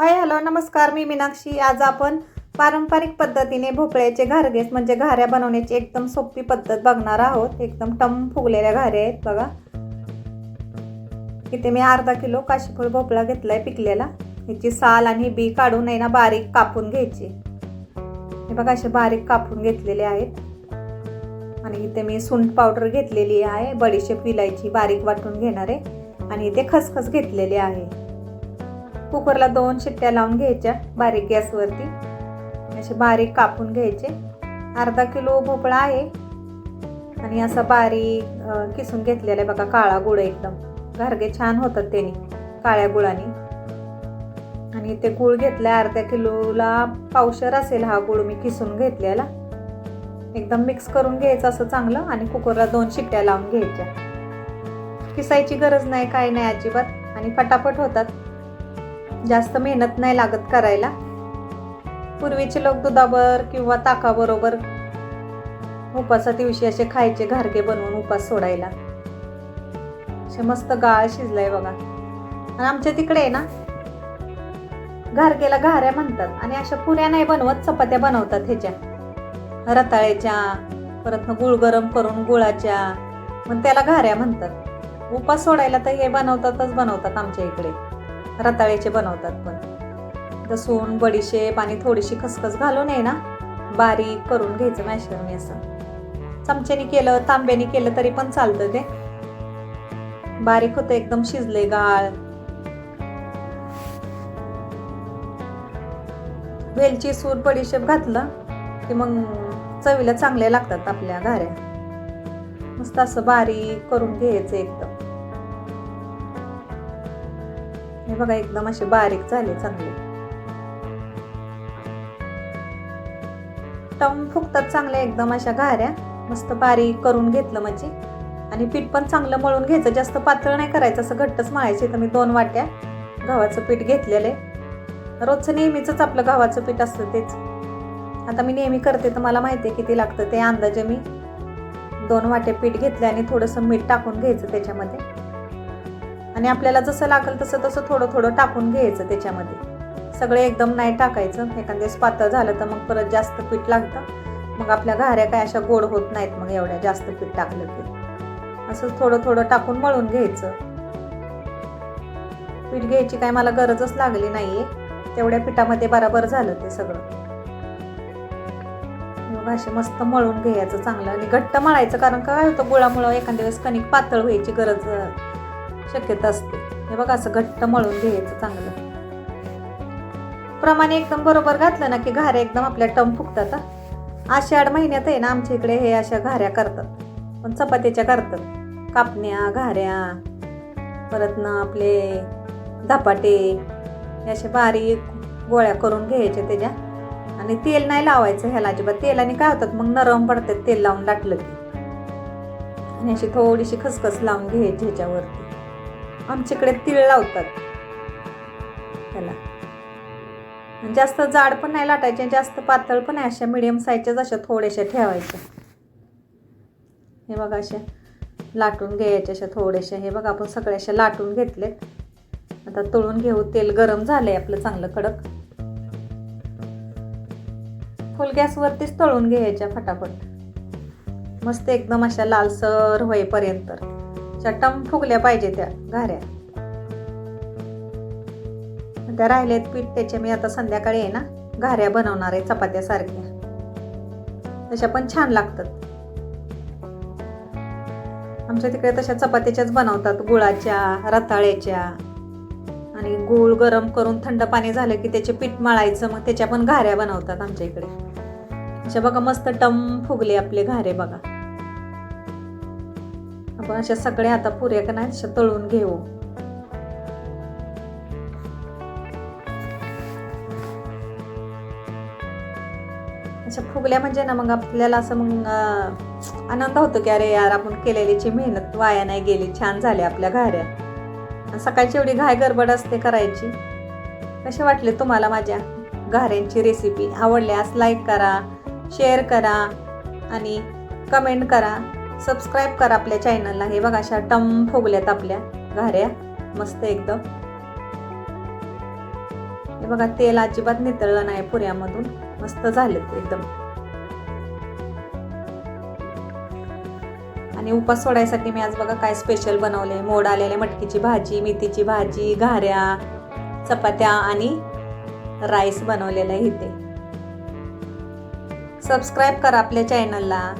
Hi hello नमस्कार मी मीनाक्षी. आज आपण पारंपरिक पद्धतीने भोपळ्याचे घारगेस म्हणजे घाऱ्या बनवण्याची एकदम सोपी पद्धत बघणार आहोत. एकदम टम फुगलेल्या घाऱ्या आहेत बघा. इथे मी अर्धा किलो काशीफळ भोपळा घेतलाय पिकलेला. ह्याची साल आणि बी काढून आहे ना बारीक कापून घ्यायची. हे बघा असे बारीक कापून घेतलेले आहेत. आणि इथे मी सुंठ पावडर घेतलेली आहे. बडीशेप विलायची बारीक वाटून घेणार आहे. आणि इथे खसखस घेतलेली आहे. कुकरला दोन शिट्ट्या लावून घ्यायच्या बारीक गॅसवरती. असे बारीक कापून घ्यायचे. अर्धा किलो भोपळा आहे. आणि असा बारीक किसून घेतलेला आहे बघा काळा गुळ एकदम. घारगे छान होतात त्याने काळ्या गुळाने. आणि ते गुळ घेतलाय अर्ध्या किलोला पावशर असेल हा गुळ मी किसून घेतलेला. एकदम मिक्स करून घ्यायचं असं चांगलं आणि कुकरला दोन शिट्ट्या लावून घ्यायच्या. किसायची गरज नाही काय नाही अजिबात. आणि फटाफट होतात. जास्त मेहनत नाही लागत करायला. पूर्वीचे लोक दुधावर किंवा ताकाबरोबर उपासा दिवशी असे खायचे घारगे बनवून उपास सोडायला. असे मस्त गाळ शिजलाय बघा. आणि आमच्या तिकडे आहे ना घारगेला घाऱ्या म्हणतात आणि अशा पुऱ्या नाही बनवत चपात्या बनवतात ह्याच्या. रताळ्याच्या परत गुळ गरम करून गुळाच्या मग त्याला घाऱ्या म्हणतात. उपास सोडायला तर हे बनवतातच बनवतात आमच्या इकडे. रताळ्याचे बनवतात पण. लसूण बडीशेप आणि थोडीशी खसखस घालून आहे ना बारीक करून घ्यायचं मॅशरनी असं. चमच्याने केलं तांब्याने केलं तरी पण चालतं ते. बारीक होतं एकदम शिजले गाळ. वेलची सूर बडीशेप घातलं की मग चवीला चांगल्या लागतात आपल्या घाऱ्या मस्त असं बारीक करून घ्यायचं एकदम. बघा एकदम असे बारीक झाले चांगले. टम फुगतात चांगल्या एकदम अशा घाऱ्या मस्त बारीक करून घेतलं म्हणजे. आणि पीठ पण चांगलं मळून घ्यायचं जास्त पातळ नाही करायचं असं घट्टच मळायचं. तर मी दोन वाट्या गव्हाचं पीठ घेतलेलं. आहे रोजचं नेहमीच आपलं गव्हाचं पीठ असतं तेच. आता मी नेहमी करते तर मला माहिती आहे किती लागतं ते अंदाजे मी दोन वाटे पीठ घेतले आणि थोडंसं मीठ टाकून घ्यायचं त्याच्यामध्ये. आणि आपल्याला जसं लागेल तसं तसं थोडं थोडं टाकून घ्यायचं त्याच्यामध्ये. सगळे एकदम नाही टाकायचं. एखाद्यास पातळ झालं तर मग परत जास्त पीठ लागतं. मग आपल्या घाऱ्या काय अशा गोड होत नाहीत मग एवढ्या जास्त पीठ टाकलं की. असं थोडं थोडं टाकून मळून घ्यायचं. पीठ घ्यायची काय मला गरजच लागली नाहीये. तेवढ्या पिठामध्ये बराबर झालं ते सगळं. मग असे मस्त मळून घ्यायचं चांगलं. आणि घट्ट मळायचं कारण काय होतं? गुळामुळं एखाद्या वेळेस कणिक पातळ व्हायची गरज शक्यता असते. हे बघा असं घट्ट मळून घ्यायचं चांगलं. प्रमाणे एकदम बरोबर घातलं ना की घाऱ्या एकदम आपल्या टम फुकतात आषाढ महिन्यात आहे ना आमच्या इकडे हे अशा घाऱ्या करतात. पण चपात्याच्या करतात. कापण्या घाऱ्या परत ना आपले धपाटे हे असे बारीक गोळ्या करून घ्यायच्या त्याच्या. आणि तेल नाही लावायचं ह्याला अजिबात. तेलाने काय होतात मग नरम पडतात तेल लावून लाटलं की. आणि अशी थोडीशी खसखस लावून घ्यायची ह्याच्यावरती. आमच्याकडे तीळ लावतात. त्याला जास्त जाड पण नाही लाटायचे जास्त पातळ पण नाही अशा मिडियम साईजच्याच अशा थोड्याशा ठेवायच्या हे बघा अशा लाटून घ्यायच्या अशा थोड्याशा हे बघा आपण सगळ्या अशा लाटून घेतलेत. आता तळून घेऊ तेल गरम झालंय आपलं चांगलं कडक. फुल गॅसवरतीच तळून घ्यायच्या फटाफट. मस्त एकदम अशा लालसर होईपर्यंत. चटम फुगल्या पाहिजे त्या घाऱ्या. त्या राहिलेत पीठ त्याचे मी आता संध्याकाळी आहे ना घाऱ्या बनवणार आहे चपात्यासारख्या तशा पण छान लागतात. आमच्या तिकडे तशा चपात्याच्याच बनवतात गुळाच्या रताळ्याच्या. आणि गूळ गरम करून थंड पाणी झालं की त्याचे पीठ मळायचं मग त्याच्या पण घाऱ्या बनवतात आमच्या इकडे. अशा बघा मस्त टम फुगले आपले घारे बघा. आपण अशा सगळ्या आता पुऱ्या का नाही तळून घेऊ. अशा फुगल्या म्हणजे ना मग आपल्याला असं मग आनंद होतो की अरे यार आपण केलेलीची मेहनत वाया नाही गेली छान झाल्या आपल्या घाऱ्या. सकाळची एवढी घाय गडबड असते करायची. कसे वाटले तुम्हाला माझ्या घाऱ्यांची रेसिपी आवडल्यास लाईक करा शेअर करा आणि कमेंट करा. सबस्क्राईब करा आपल्या चॅनलला हे बघा अशा टम फुगल्यात आपल्या घाऱ्या. मस्त एकदम. हे बघा तेल अजिबात नितळलं नाही पुऱ्यामधून. मस्त झालेत एकदम. आणि उपास सोडायसाठी मी आज बघा काय स्पेशल बनवले मोड आलेले मटकीची भाजी मेथीची भाजी घाऱ्या चपात्या आणि राईस बनवलेलं आहे इथे. सबस्क्राईब करा आपल्या चॅनलला